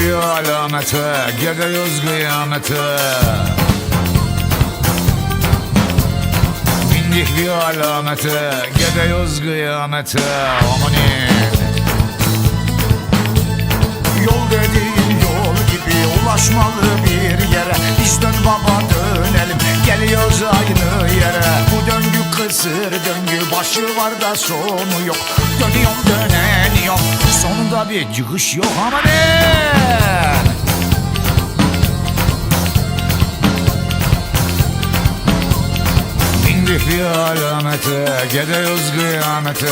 bir alamete Gidiyoruz kıyamete. Bindik bir alamete Gidiyoruz kıyamete. Amanin Yol dediğin yol gibi ulaşmalı bir yere. Biz dön baba dönelim. Geliyoruz aynı yere. Bu döngü kısır döngü başı var da sonu yok. Dönüyorum döneniyorum bir çıkış yok ama ne? Bindik bir alamete Gidiyoruz kıyamete